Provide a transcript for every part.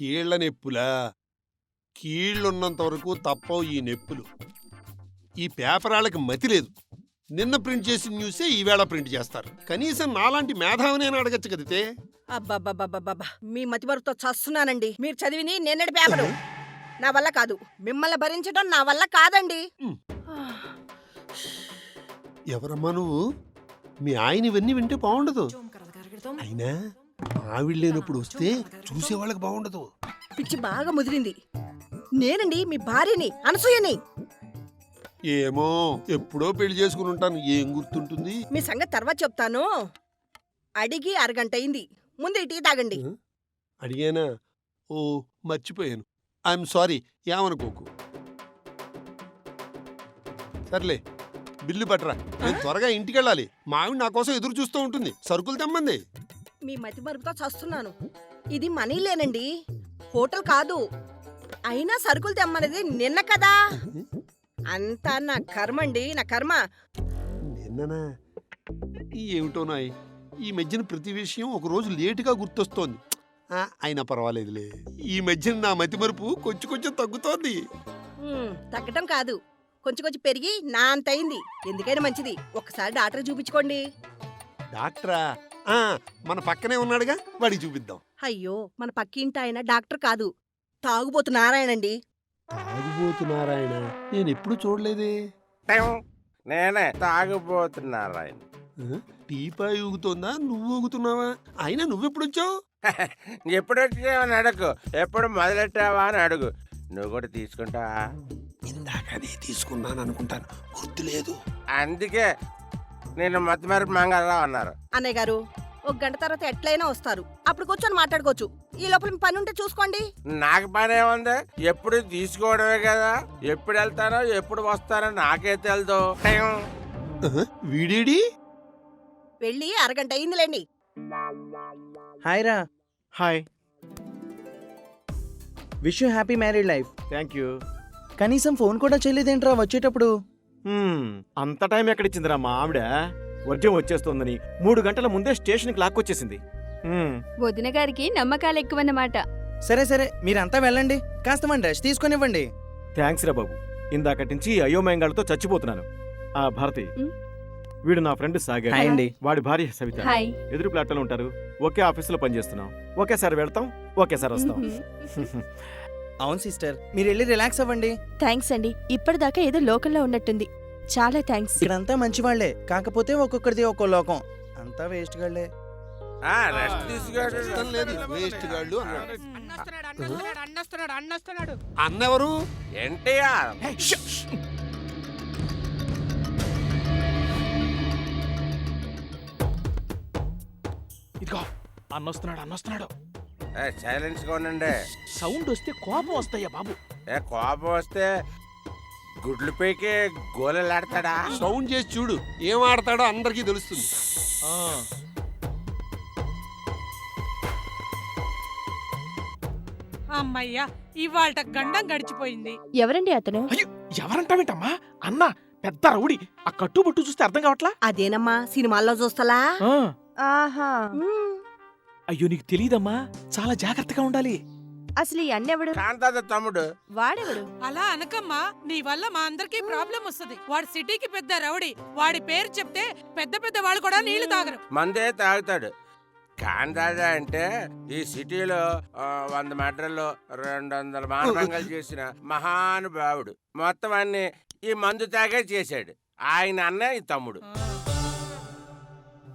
కీళ్ళ నెప్పులా? కీళ్ళున్నంత వరకు తప్పవు ఈ నెప్పులు. ఈ పేపరాళ్ళకి మతి లేదు. నిన్న ప్రింట్ చేసిన న్యూసే ఈవేళ ప్రింట్ చేస్తారు. కనీసం నాలాంటి మేధావినైనా అడగచ్చు కదితే అబ్బబ్బబ్బబ్బబ్బా మీ మతిమరుతో చస్తున్నానండి. మీరు చదివిని నిన్నటి పేపరు. నా వల్ల కాదు. మిమ్మల్ని భరించడం నా వల్ల కాదండి. ఎవరమ్మా నువ్వు? మీ ఆయన ఇవన్నీ వింటే బాగుండదు. అయినా ఆవిడ లేనప్పుడు వస్తే చూసేవాళ్ళకి బాగుండదు. పిచ్చి బాగా ముదిరింది. నేనండి మీ భార్యని అనసూయని. ఏమో ఎప్పుడో పెళ్ళి చేసుకుని ఉంటాను. ఏం గుర్తుంటుంది? మీ సంగతి తర్వాత చెప్తాను. అడిగి అరగంట అయింది. ముందు టీ తాగండి? అడిగానా? ఓ మర్చిపోయాను. ఐఎమ్ సారీ ఏమనుకోకు. సర్లే బిల్లు పట్టరా. నేను త్వరగా ఇంటికి వెళ్ళాలి మా ఆవిడ నా కోసం ఎదురు చూస్తూ ఉంటుంది. సరుకులు తెమ్మంది. మీ మతి మరుపుతో చస్తున్నాను. ఇది మనీ లేనండి. హోటల్ కాదు. అయినా సరుకులు తెమ్మనేది నిన్న కదా. అంతా నా కర్మండి నా కర్మ. నిన్ననా? ఏమిటోనాయ్ ఈ మధ్యన ప్రతి విషయం ఒక రోజు లేటుగా గుర్తొస్తోంది. ఆ, అయినా పర్వాలేదులే. ఈ మధ్యన నా మతి మరుపు కొంచెం కొంచెం తగ్గుతోంది. తగ్గటం కాదు. కొంచెం కొంచెం పెరిగి నా అంత అయింది ఎందుకైనా మంచిది. ఒకసారి డాక్టర్ చూపించుకోండి. డాక్టరా? మన పక్కనే ఉన్నాడుగా వాడికి చూపిద్దాం. అయ్యో మన పక్కింటి ఆయన డాక్టర్ కాదు. తాగుబోతు నారాయణండి తాగుబోతున్నారాయణ నేను ఎప్పుడు చూడలేదే. టైం. నేనే తాగుపోతున్నారు ఆయన ఆ, టీపాయ్ ఊగుతోందా? నువ్వు ఊగుతున్నావా? అయినా నువ్వెప్పుడు వచ్చావు ఎప్పుడు వచ్చావని అడుగు. ఎప్పుడు మొదలెట్టావా అని అడుగు. నువ్వు కూడా తీసుకుంటావా ఇందాక అదే తీసుకున్నాను అనుకుంటాను. గుర్తులేదు. అందుకే నేను మతిమరి మంగళరావు అన్నారు. అన్నయ్య గారు ఒక గంట తర్వాత ఎట్లయినా వస్తారు. అప్పుడు కూర్చొని మాట్లాడుకోవచ్చు. ఈ లోపల పని ఉంటే చూసుకోండి. నాకు పని ఏముంది? ఎప్పుడు తీసుకోవడమే కదా. ఎప్పుడు వెళ్తానో ఎప్పుడు వస్తానో నాకే తెలుదు. వీడేడి? వెళ్ళి అరగంట అయిందిలేండి. హాయ్ రా. Hi. Wish you happy married life thank you కనీసం ఫోన్ కూడా చేయలేదేంట్రా వచ్చేటప్పుడు? హ్మ్, అంత టైం ఎక్కడిచ్చిందిరా మా ఆవిడ? వర్జం వచ్చేస్తోందని మూడు గంటల ముందే స్టేషన్కి లాక్కొచ్చేసింది హ్మ్, వదిన గారికి నమ్మకాలు ఎక్కువన్నమాట సరే సరే మీరంతా వెళ్ళండి. కాస్త మన రెస్ట్ తీసుకొనివ్వండి. థ్యాంక్స్ రా బాబు. ఇందాకటి నుంచి అయోమయంగాలతో చచ్చిపోతున్నాను. ఆ భారతి. వీడు నా ఫ్రెండ్ సాగర్. వాడి భార్య సవిత. ఎదురు ప్లాట్లో ఉంటారు. ఒకే ఆఫీసులో పనిచేస్తున్నాం. ఒకేసారి వెళ్తాం ఒకేసారి వస్తాం. అవును సిస్టర్ మీరు వెళ్ళి రిలాక్స్ అవ్వండి. థ్యాంక్స్ అండి. ఇప్పటిదాకా ఏదో లోకల్లో ఉన్నట్టుంది. చాలా థ్యాంక్స్ ఇక్కడంతా మంచి వాళ్ళే కాకపోతే ఒక్కొక్కరిది ఒక్కో లోకం. అంతా వేస్ట్ గాళ్ళే. ఆ, రెస్ట్ ఇష్టం తీసుకోవడం లేదు. వేస్ట్ గాళ్ళు అన్నాడు. అన్నొస్తున్నాడు అన్నొస్తున్నాడు అన్నొస్తున్నాడు అన్నొస్తున్నాడు. అన్నెవరు? ఎన్టీఆర్. ఇదిగో అన్నొస్తున్నాడు అన్నొస్తున్నాడు. సైలెన్స్గా ఉండండి. సౌండ్ వస్తే కోపం వస్తాయా బాబు. ఏ కోపం వస్తే గుడ్లు పైకి గోలెలాడతాడా? సౌండ్ చేసి చూడు. ఏం ఆడతాడో అందరికీ తెలుస్తుంది. అమ్మయ్యా ఇవాళ గండం గడిచిపోయింది. ఎవరండి అతను? అయ్యో ఎవరంటావేంటమ్మా? అన్న పెద్ద రౌడీ. ఆ కట్టుబొట్టు చూస్తే అర్థం కావట్లా? అదేనమ్మా సినిమాల్లో చూస్తలా? ఆహా. అయ్యో నీకు తెలియదమ్మా చాలా జాగ్రత్తగా ఉండాలి. అసలు ఈ అన్నెవడు? కాంతాద తమ్ముడు. వాడెవడు? అలా అనకమ్మా నీ వల్ల మా అందరికి ప్రాబ్లం వస్తుంది. వాడు సిటీకి పెద్ద రౌడీ. వాడి పేరు చెప్తే పెద్ద పెద్ద వాళ్ళు కూడా నీళ్ళు తాగరు. మందే తాగుతాడు. కాంతాద అంటే ఈ సిటీలో ఆ, వంద మర్డర్లు రెండు వందల మానభంగాలు చేసిన మహానుభావుడు. మొత్తం అన్ని ఈ మందు తాగే చేశాడు. ఆయన అన్న ఈ తమ్ముడు.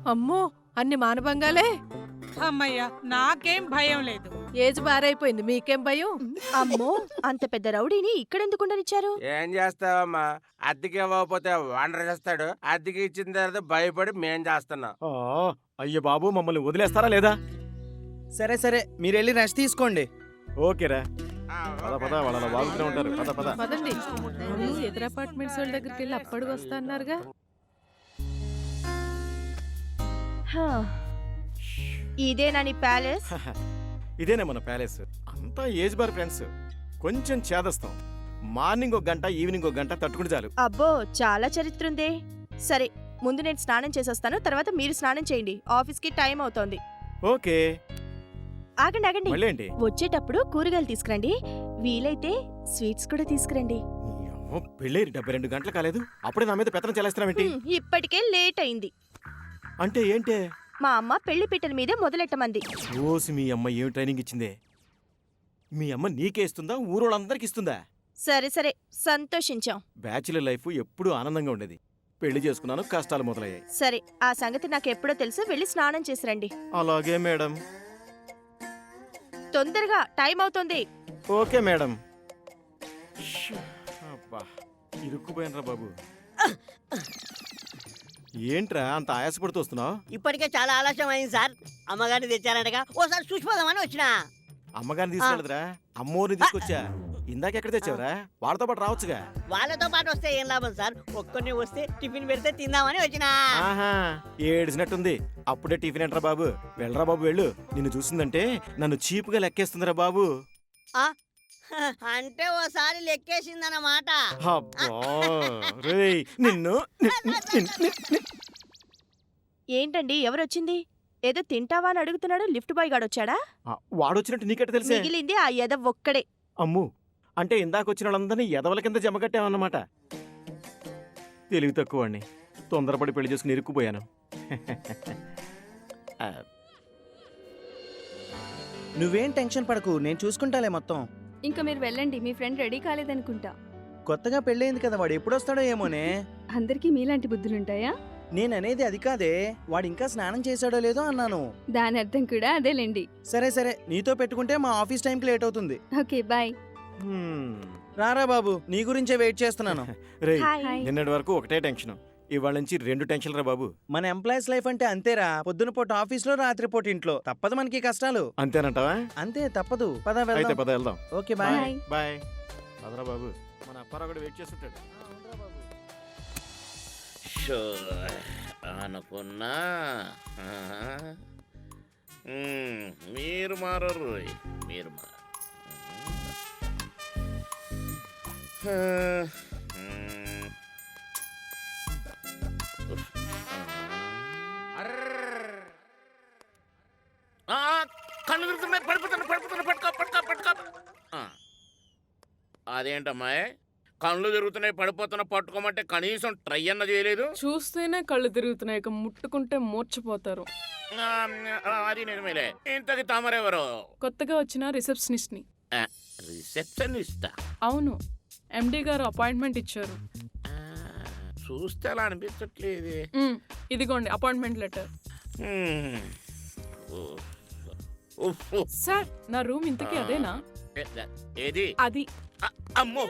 అమ్మో అన్ని మానభంగాలే? అమ్మయ్యా నాకేం భయం లేదు. ఏజ్ బారైపోయింది మీకేం భయం? అమ్మో అంత పెద్ద రౌడీని ఇక్కడెందుకు ఉండనిచ్చారు? ఏం చేస్తావమ్మా? అద్దెకి ఇవ్వకపోతే వాండర్ చేస్తాడు. అద్దెకి ఇచ్చిన తర్వాత భయపడి మేం చేస్తున్నాం. ఆ, అయ్య బాబు మమ్మల్ని వదిలేస్తారా లేదా? సరే సరే మీరు వెళ్ళి రెస్ట్ తీసుకోండి. ఓకేరా. పద పద వాళ్ళు అలా బాగుతూనే ఉంటారు. పద పద. పదండి. ఎదురు అపార్ట్మెంట్స్ వాళ్ళ దగ్గరికి వెళ్ళి అప్పటికి వస్తా అన్నారుగా హా. ఇదేనా నీ ప్యాలెస్? ఇదేనే మన ప్యాలెస్. అంతా ఏజ్ బార్ ఫ్రెండ్స్. కొంచెం చేదస్తాం. మార్నింగ్ ఒక గంట ఈవినింగ్ ఒక గంట తట్టుకుంటే చాలు. అబ్బో చాలా చరిత్ర ఉందే. సరే ముందు నేను స్నానం చేసేస్తాను తర్వాత మీరు స్నానం చేయండి. ఆఫీస్కి టైం అవుతోంది. ఓకే. ఆగండి ఆగండి. మళ్ళీ ఏంటి వచ్చేటప్పుడు కూరగాయలు తీసుకురండి. వీలైతే స్వీట్స్ కూడా తీసుకురండి. అవ్వ, పెళ్ళేరి డెబ్బై రెండు గంటలు కాలేదు. అప్పుడే నా మీద పెత్తనం చెల్లేస్తున్నావేంటి? హ్మ్, ఇప్పటికే లేట్ అయింది. అంటే ఏంటే? మా అమ్మ పెళ్ళి పీటల మీదే మొదలెట్టమంది. ఓసి మీ అమ్మ ఏం ట్రైనింగ్ ఇచ్చిందే? మీ అమ్మ నీకే ఇస్తుందా? ఊరోళ్ళందరికి ఇస్తుందా? సరే సరే. సంతోషించాం. బ్యాచులర్ లైఫ్ ఎప్పుడూ ఆనందంగా ఉండేది. పెళ్ళి చేసుకున్నాను కష్టాలు మొదలయ్యాయి. సరే ఆ సంగతి నాకు ఎప్పుడో తెలుసు. వెళ్ళి స్నానం చేసిరండి అలాగే మేడం. తొందరగా టైం అవుతోంది. Okay madam. ఇరుక్కుపోయినరా బాబు. ఏంట్రా అంత ఆయాసపడుతూ వస్తున్నావు? ఇప్పటికే చాలా ఆలస్యం అయింది సార్. అమ్మగారిని తెచ్చారంటగా. ఓసారి చూసిపోదామని వచ్చిన. అమ్మగారిని తీసుకెళ్ళదురా. అమ్మోరిని తీసుకొచ్చా. ఇందాక ఎక్కడ తెచ్చావురా? వాళ్ళతో పాటు రావచ్చుగా. వాళ్ళతో పాటు వస్తే ఏం లాభం సార్? ఒక్కరిని వస్తే టిఫిన్ పెడితే తిందామని వచ్చిన. ఆహా ఏడిసినట్టుంది. అప్పుడే టిఫిన్ ఎంట్రా బాబు? వెళ్ళరా బాబు వెళ్ళు. నిన్ను చూసిందంటే నన్ను చీపుగా లెక్కేస్తుందిరా బాబు. అంటే ఓసారి లెక్కేసిందన్నమాట. అబ్బా రేయ్ నిన్ను ఏంటండి? ఎవరొచ్చింది? ఏదో తింటావా అని అడుగుతున్నాడు లిఫ్ట్ బాయ్ గాడు వచ్చాడా ఆ, వాడొచ్చినట్టు నీకెట్ట తెలుసే? మిగిలింది ఆ ఎద ఒక్కడే. అమ్ము! అంటే ఇందాక వచ్చిన వాళ్ళందరినీ ఎదవల కింద జమ కట్టావన్నమాట తెలివి తక్కువ వాడిని తొందరపడి పెళ్ళి చేసుకుని ఇరుక్కుపోయాను. నువ్వేం టెన్షన్ పడకు నేను చూసుకుంటాలే మొత్తం. ఇంకా మీరు వెళ్ళండి మీ ఫ్రెండ్ రెడీ కాలేదనుకుంటా. కొత్తగా పెళ్ళయింది కదా వాడు ఎప్పుడు వస్తాడో ఏమోనే. అందరికీ మీలాంటి బుద్ధులుంటాయా? నేను అనేది అది కాదే వాడు ఇంకా స్నానం చేశాడో లేదో అన్నాను. దాని అర్థం కూడా అదేలేండి. సరే సరే నీతో పెట్టుకుంటే మా ఆఫీస్ టైంకి లేట్ అవుతుంది. Okay bye. హ్మ్. రారా బాబు నీ గురించే వెయిట్ చేస్తున్నాను. రేయ్ హాయ్. నిన్నటి వరకు ఒకటే టెన్షన్. ఇవాళ నుంచి రెండు టెన్షన్లు రా బాబు? మన ఎంప్లాయీస్ లైఫ్ అంటే అంతేరా పొద్దున పూట ఆఫీస్లో రాత్రి పూట ఇంట్లో. తప్పదు మనకి కష్టాలు. అంతేనంటావా? అంతే తప్పదు. పద అయితే వెళ్దాం పద వెళ్దాం. Okay bye. బాయ్. బాయ్. పదరా బాబు మన అప్పారావు కూడా వెయిట్ చేస్తుంటాడు. షో అనుకున్నా మీరు మారరు. మీరు మారు ఆ, కళ్ళు తిరుగుతున్నాయి పడిపోతున్నా పడిపోతున్నా పట్టుకో పట్టుకో పట్టుకో. అదేంటమ్మాయి? కళ్ళు తిరుగుతున్నాయి పడిపోతున్నా పట్టుకోమంటే కనీసం ట్రై అన్న చేయలేదు. చూస్తేనే కళ్ళు తిరుగుతున్నాయి ఇక ముట్టుకుంటే మూర్చిపోతారు. అది నిజమేలే. ఇంతకి తమరెవరు కొత్తగా వచ్చిన రిసెప్షనిస్ట్ని రిసెప్షనిస్ట్? అవును ఎండి గారు అపాయింట్మెంట్ ఇచ్చారు. చూస్తే అలా అనిపించట్లేదు. ఇదిగోండి అపాయింట్మెంట్ లెటర్. సార్ నా రూమ్ ఇంతకీ అదేనా? ఏది? అది. అమ్మో!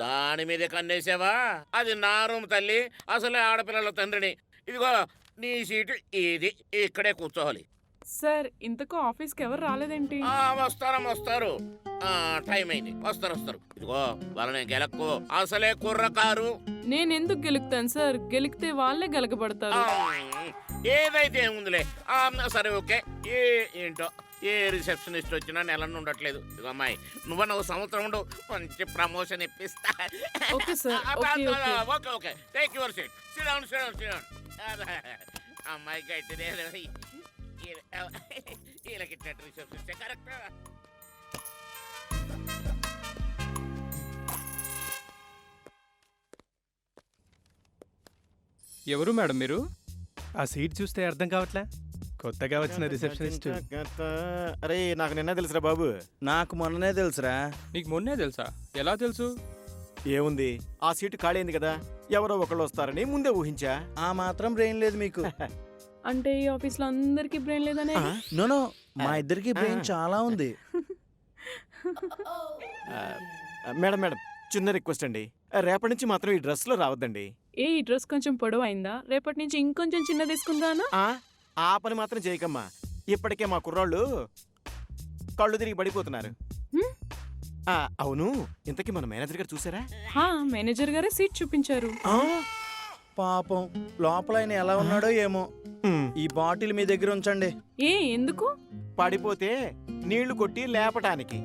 దాని మీద కన్నేసావా? అది నా రూమ్ తల్లి అసలే ఆడపిల్లల తండ్రిని. ఇదిగో నీ సీటు ఇది ఇక్కడే కూర్చోవాలి. సార్ ఇంతకు ఆఫీస్కి ఎవరు రాలేదేంటి? వస్తారమ్మ వస్తారు టైం అయింది. వస్తారు వస్తారు. ఇదిగో వాళ్ళని గెలక్కు. అసలే కుర్రకారు. నేను ఎందుకు గెలుగుతాను సార్? గెలిగితే వాళ్ళే గెలకబడతారు. ఏదైతే ఏముందిలే ఆ, సరే ఓకే. ఏ ఏంటో? ఏ రిసెప్షనిస్ట్ వచ్చినా నెల ఉండట్లేదు. ఇదిగో అమ్మాయి నువ్వు ఒక సంవత్సరం ఉండు మంచి ప్రమోషన్ ఇప్పిస్తా. Okay sir, okay, take your seat sit down sit down sit down అమ్మాయికి అయితే వీళ్ళకి రిసెప్షనిస్ట్ కరెక్ట్ ఎవరు మేడం మీరు? ఆ సీట్ చూస్తే అర్థం కావట్లే? కొత్తగా వచ్చిన రిసెప్షనిస్ట్ అరే నాకు నిన్న తెలుసురా బాబు. నాకు మొన్ననే తెలుసురా. నీకు మొన్నే తెలుసా? ఎలా తెలుసు? ఏముంది? ఆ సీటు ఖాళీ అయింది కదా. ఎవరో ఒకళ్ళు వస్తారని ముందే ఊహించా. ఆ మాత్రం బ్రెయిన్ లేదు మీకు. అంటే ఈ ఆఫీస్లో అందరికి బ్రెయిన్ లేదనే? నోనో మా ఇద్దరికి బ్రెయిన్. చాలా ఉంది. ఆ, మేడం మేడం. చిన్న రిక్వెస్ట్ అండి. రేపటి నుంచి మాత్రం ఈ డ్రెస్లో రావద్దండి. ఏ ఈ డ్రెస్ కొంచెం పొడవు అయిందా రేపటి నుంచి ఇంకొంచెం చిన్న తీసుకుందానా ఆ? ఆ పని మాత్రం చేయకమ్మా. ఇప్పటికే మా కుర్రాళ్ళు కళ్ళు తిరిగి పడిపోతున్నారు. హ్మ్? ఆ, అవును. ఇంతకీ మన మేనేజర్ గారు చూసారా? హా, మేనేజర్ గారే సీట్ చూపించారు. పాపం లోపల ఆయన ఎలా ఉన్నాడో ఏమో. ఈ బాటిల్ మీ దగ్గర ఉంచండి. ఏ ఎందుకు? పడిపోతే నీళ్ళు కొట్టి లేపటానికి.